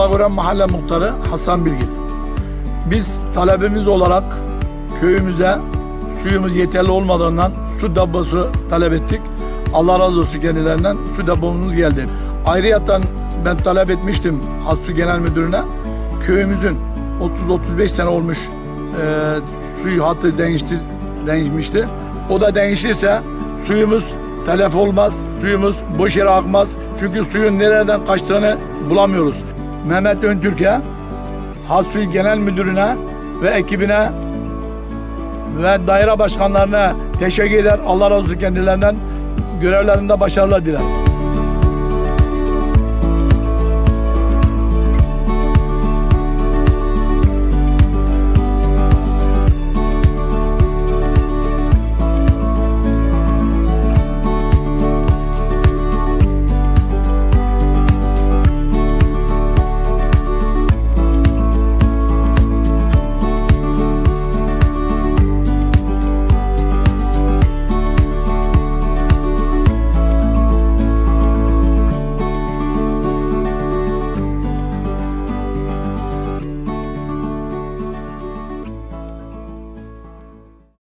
Karakoran Mahalle Muhtarı Hasan Bilgin. Biz talebimiz olarak köyümüze suyumuz yeterli olmadığından su deposu talep ettik. Allah razı olsun kendilerinden su depomuz geldi. Ayrıyeten ben talep etmiştim Hassu Genel Müdürü'ne. Köyümüzün 30-35 sene olmuş e, suyu hattı değişti, değişmişti. O da değişirse suyumuz telef olmaz, suyumuz boş yere akmaz. Çünkü suyun nereden kaçtığını bulamıyoruz. Mehmet Öntürk'e, Hassu Genel Müdürü'ne ve ekibine ve daire başkanlarına teşekkür eder. Allah razı olsun kendilerinden. Görevlerinde başarılar diler.